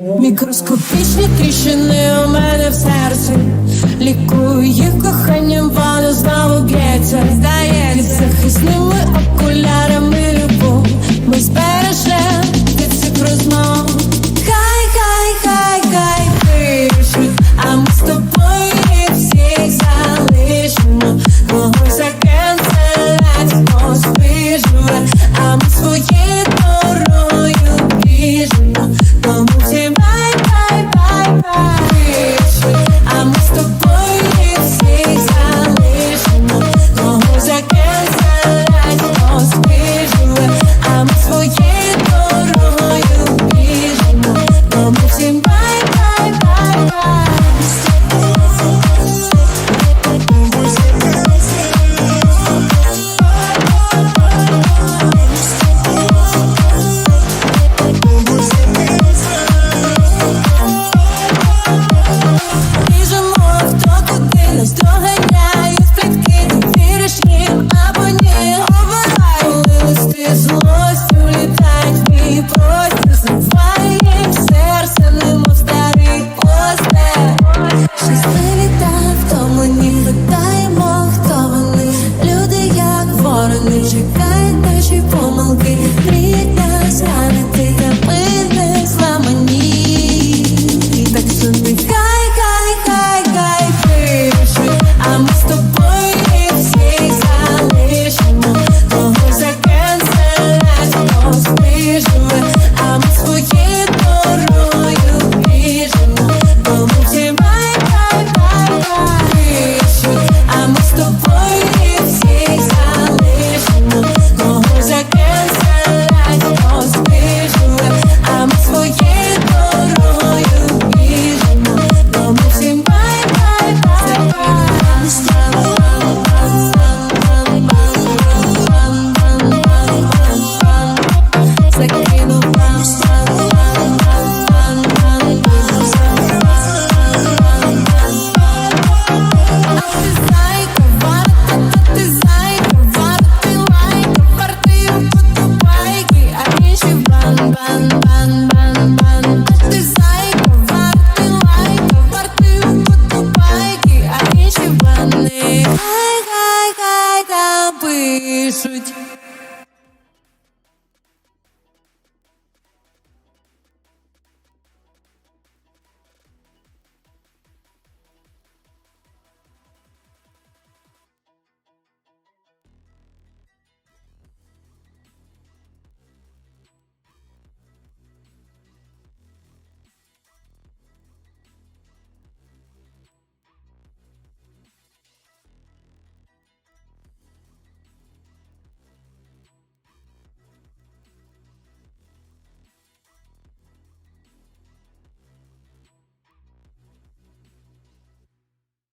Мікроскопічні тріщини у мене в серці. Лікую їх коханням, воно Jesus. пишуть.